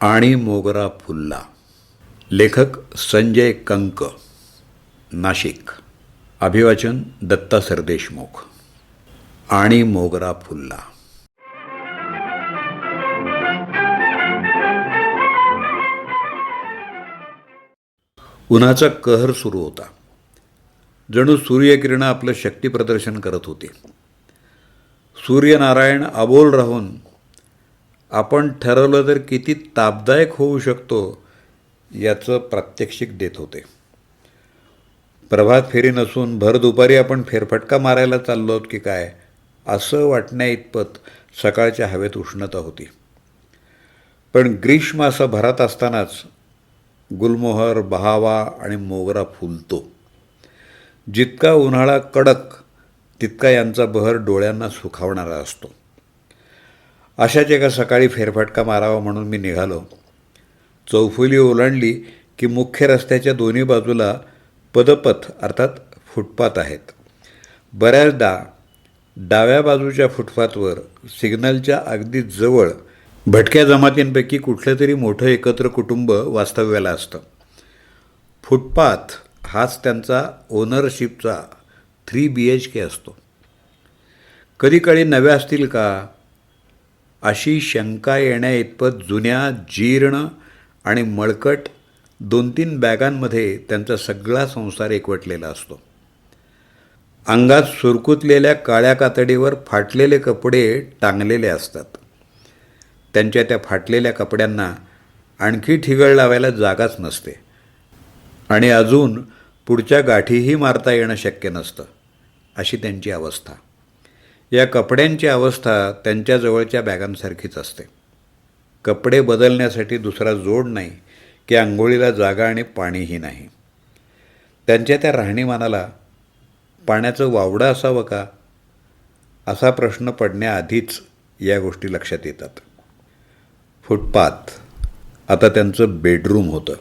आणि मोगरा फुल्ला. लेखक संजय कंक. नाशिक. अभिवाचन दत्ता सरदेशमुख. आणि मोगरा फुल्ला. उन्हाचा कहर सुरू होता. जणू सूर्यकिरणं आपलं शक्तीप्रदर्शन करत होते. सूर्यनारायण अबोल राहून आपण ठरवलं तर किती तापदायक होऊ शकतो याचं प्रात्यक्षिक देत होते. प्रभात फेरी नसून भर दुपारी आपण फेरफटका मारायला चाललो आहोत की काय असं वाटण्या इतपत सकाळच्या हवेत उष्णता होती. पण ग्रीष्म असा भरात असतानाच गुलमोहर बहावा आणि मोगरा फुलतो. जितका उन्हाळा कडक तितका यांचा बहर डोळ्यांना सुखावणारा असतो. अशाच एका सकाळी फेरफटका मारावा म्हणून मी निघालो. चौफुली ओलांडली की मुख्य रस्त्याच्या दोन्ही बाजूला पदपथ अर्थात फुटपाथ आहेत. बऱ्याचदा डाव्या बाजूच्या फुटपाथवर सिग्नलच्या अगदी जवळ भटक्या जमातींपैकी कुठलं तरी मोठं एकत्र कुटुंब वास्तव्याला असतं. फुटपाथ हाच त्यांचा ओनरशिपचा थ्री बी एच के असतो. कधी काळी नव्या असतील का? अशी शंका येण्या इतपत जुन्या जीर्ण आणि मळकट दोन तीन बॅगांमध्ये त्यांचा सगळा संसार एकवटलेला असतो. अंगात सुरकुतलेल्या काळ्या कातडीवर फाटलेले कपडे टांगलेले असतात. त्यांच्या त्या फाटलेल्या कपड्यांना आणखी ठिगळ लावायला जागाच नसते. आणि अजून पुढच्या गाठीही मारता येणं शक्य नसतं अशी त्यांची अवस्था. या कपड्यांची अवस्था त्यांच्या जवळच्या बॅगांसारखीच असते. कपडे बदलण्यासाठी दुसरा जोड नाही की आंघोळीला जागा आणि पाणीही नाही. त्यांच्या त्या राहणीमानाला पाण्याचं वावडं असावं का? असा प्रश्न पडण्याआधीच या गोष्टी लक्षात येतात. फुटपाथ. आता त्यांचं बेडरूम होतं.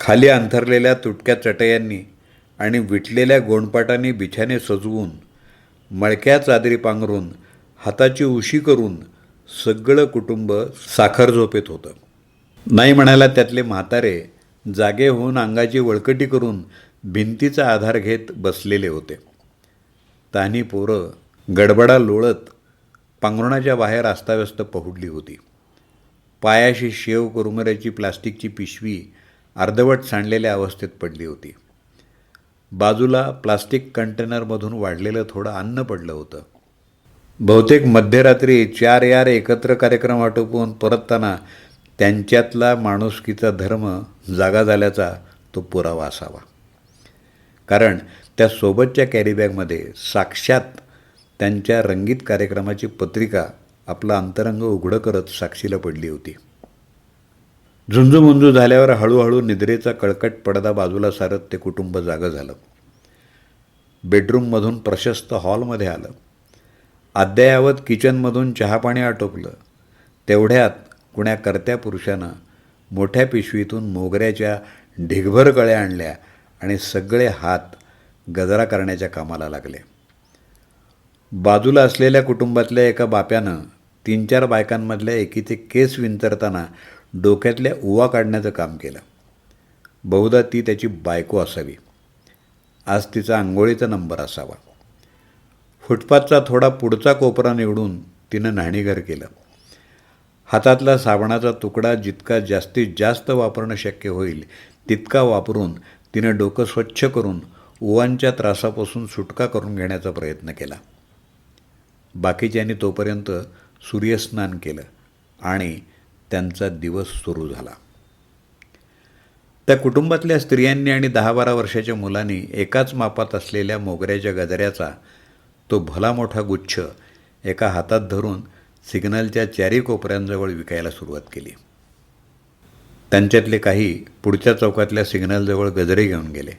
खाली अंथरलेल्या तुटक्या चटयांनी आणि विटलेल्या गोंडपाटांनी बिछाने सजवून मळक्या चादरी पांघरून हाताची उशी करून सगळं कुटुंब साखर झोपेत होतं. नाही म्हणायला त्यातले म्हातारे जागे होऊन अंगाची वळकटी करून भिंतीचा आधार घेत बसलेले होते. तान्ही पोरं गडबडा लोळत पांघरुणाच्या बाहेर अस्ताव्यस्त पहुडली होती. पायाशी शेव कुरमुऱ्याची प्लास्टिकची पिशवी अर्धवट सांडलेल्या अवस्थेत पडली होती. बाजूला प्लास्टिक कंटेनरमधून वाढलेलं थोडं अन्न पडलं होतं. बहुतेक मध्यरात्री चार यार एकत्र कार्यक्रम आटोपवून परतताना त्यांच्यातला माणुसकीचा धर्म जागा झाल्याचा तो पुरावा असावा. कारण त्या सोबतच्या कॅरीबॅगमध्ये साक्षात त्यांच्या रंगीत कार्यक्रमाची पत्रिका आपलं अंतरंग उघडं करत साक्षीला पडली होती. झुंजूमुंजू झाल्यावर हळूहळू निद्रेचा कळकट पडदा बाजूला सारत ते कुटुंब जागं झालं. बेडरूममधून प्रशस्त हॉलमध्ये आलं. अद्ययावत किचनमधून चहापाणी आटोपलं. तेवढ्यात कुण्या करत्या पुरुषानं मोठ्या पिशवीतून मोगऱ्याच्या ढिगभर कळ्या आणल्या आणि सगळे हात गजरा करण्याच्या कामाला लागले. बाजूला असलेल्या कुटुंबातल्या एका बाप्यानं तीन चार बायकांमधल्या एकीचे केस विंचरताना डोक्यातल्या उवा काढण्याचं काम केलं. बहुधा ती त्याची बायको असावी. आज तिचा आंघोळीचा नंबर असावा. फुटपाथचा थोडा पुढचा कोपरा निवडून तिनं न्हाणीघर केलं. हातातला साबणाचा तुकडा जितका जास्तीत जास्त वापरणं शक्य होईल तितका वापरून तिनं डोकं स्वच्छ करून उवांच्या त्रासापासून सुटका करून घेण्याचा प्रयत्न केला. बाकीच्यांनी तोपर्यंत सूर्यस्नान केलं आणि त्यांचा दिवस सुरू झाला. त्या कुटुंबातल्या स्त्रियांनी आणि दहा बारा वर्षाच्या मुलांनी एकाच मापात असलेल्या मोगऱ्याच्या गजऱ्याचा तो भला मोठा गुच्छ एका हातात धरून सिग्नलच्या चारी कोपऱ्यांजवळ विकायला सुरुवात केली. त्यांच्यातले काही पुढच्या चौकातल्या सिग्नलजवळ गजरे घेऊन गेले.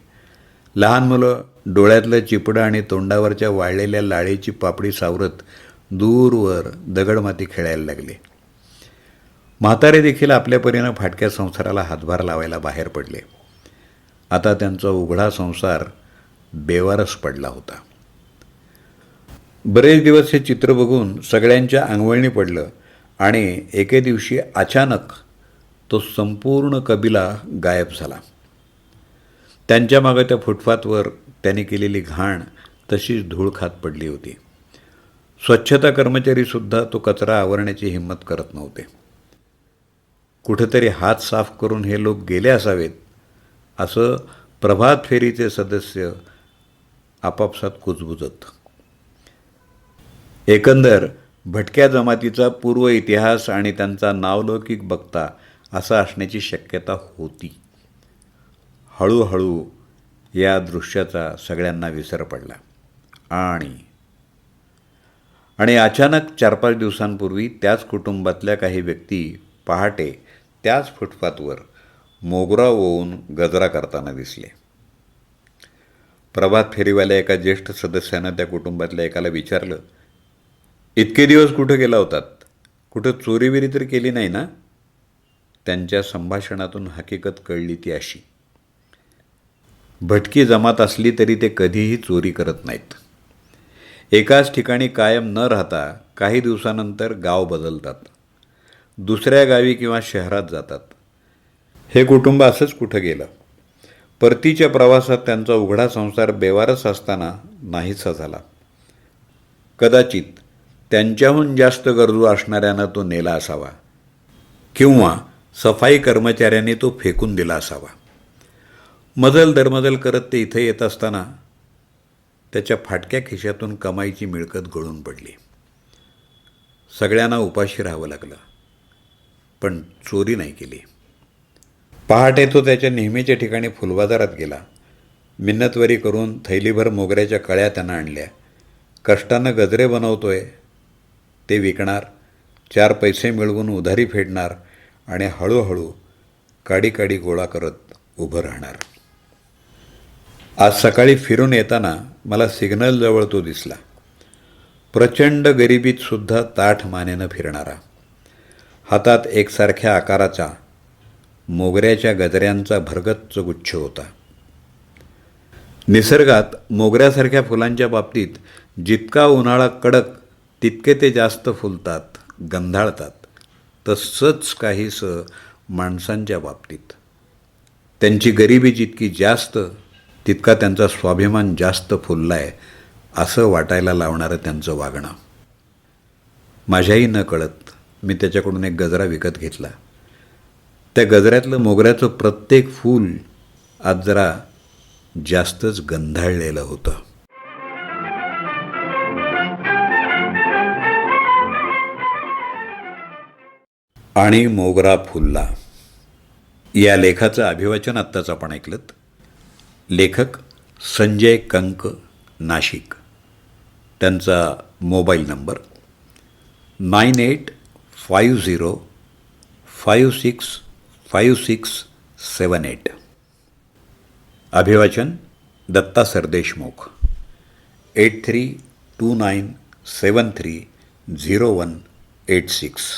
लहान मुलं डोळ्यातलं चिपडं आणि तोंडावरच्या वाळलेल्या लाळीची पापडी सावरत दूरवर दगडमाती खेळायला लागले. म्हातारे देखील आपल्या परीनं फाटक्या संसाराला हातभार लावायला बाहेर पडले. आता त्यांचा उघडा संसार बेवारस पडला होता. बरेच दिवस हे चित्र बघून सगळ्यांच्या अंगवळणी पडलं आणि एके दिवशी अचानक तो संपूर्ण कबिला गायब झाला. त्यांच्या मागं त्या फुटपाथवर त्याने केलेली घाण तशीच धूळ खात पडली होती. स्वच्छता कर्मचारीसुद्धा तो कचरा आवरण्याची हिंमत करत नव्हते. कुठेतरी हात साफ करून हे लोक गेले असावेत असं प्रभात फेरीचे सदस्य आपापसात कुजबुजत. एकंदर भटक्या जमातीचा पूर्व इतिहास आणि त्यांचा नावलौकिक बघता असा असण्याची शक्यता होती. हळूहळू या दृश्याचा सगळ्यांना विसर पडला. आणि आणि अचानक चार पाच दिवसांपूर्वी त्याच कुटुंबातल्या काही व्यक्ती पहाटे त्याच फुटपाथवर मोगरा ओवून गजरा करताना दिसले. प्रभात फेरीवाल्या एका ज्येष्ठ सदस्यानं त्या कुटुंबातल्या एकाला विचारलं इतके दिवस कुठं गेला होतात? कुठं चोरीबिरी तर केली नाही ना? त्यांच्या संभाषणातून हकीकत कळली ती अशी भटकी जमात असली तरी ते कधीही चोरी करत नाहीत. एकाच ठिकाणी कायम न राहता काही दिवसानंतर गाव बदलतात. दुसऱ्या गावी किंवा शहरात जातात. हे कुटुंब असंच कुठं गेलं? परतीच्या प्रवासात त्यांचा उघडा संसार बेवारस असताना नाहीसा झाला. कदाचित त्यांच्याहून जास्त गरजू असणाऱ्यानं तो नेला असावा. किंवा सफाई कर्मचाऱ्यांनी तो फेकून दिला असावा. मजल दरमजल करत ते इथे येत असताना त्याच्या फाटक्या खिशातून कमाईची मिळकत गळून पडली. सगळ्यांना उपाशी राहावं लागलं. पण चोरी नाही केली. पहाटे तो त्याच्या नेहमीच्या ठिकाणी फुलबाजारात गेला. मिन्नतवरी करून थैलीभर मोगऱ्याच्या कळ्या त्यांना आणल्या. कष्टानं गजरे बनवतोय. ते विकणार चार पैसे मिळवून उधारी फेडणार आणि हळूहळू काडी काडी गोळा करत उभं राहणार. आज सकाळी फिरून येताना मला सिग्नलजवळ तो दिसला. प्रचंड गरिबीत सुद्धा ताठ मानेनं फिरणारा. हातात एकसारख्या आकाराचा मोगऱ्याच्या गजऱ्यांचा भरगच्च गुच्छ होता. निसर्गात मोगऱ्यासारख्या फुलांच्या बाबतीत जितका उन्हाळा कडक तितके ते जास्त फुलतात गंधाळतात. तसंच काहीसं माणसांच्या बाबतीत. त्यांची गरिबी जितकी जास्त तितका त्यांचा स्वाभिमान जास्त फुललाय असं वाटायला लावणारं त्यांचं वागणं. माझ्याही न कळत मी त्याच्याकडून एक गजरा विकत घेतला. त्या गजऱ्यातलं मोगऱ्याचं प्रत्येक फूल आज जरा जास्तच गंधाळलेलं होतं. आणि मोगरा फुलला. या लेखाचं अभिवाचन आत्ताच आपण ऐकलं लेखक संजय कंक नाशिक. त्यांचा mobile number nine eight five zero five six five six seven eight अभिवाचन Datta Sardeshmukh. Eight three two nine seven three zero one eight six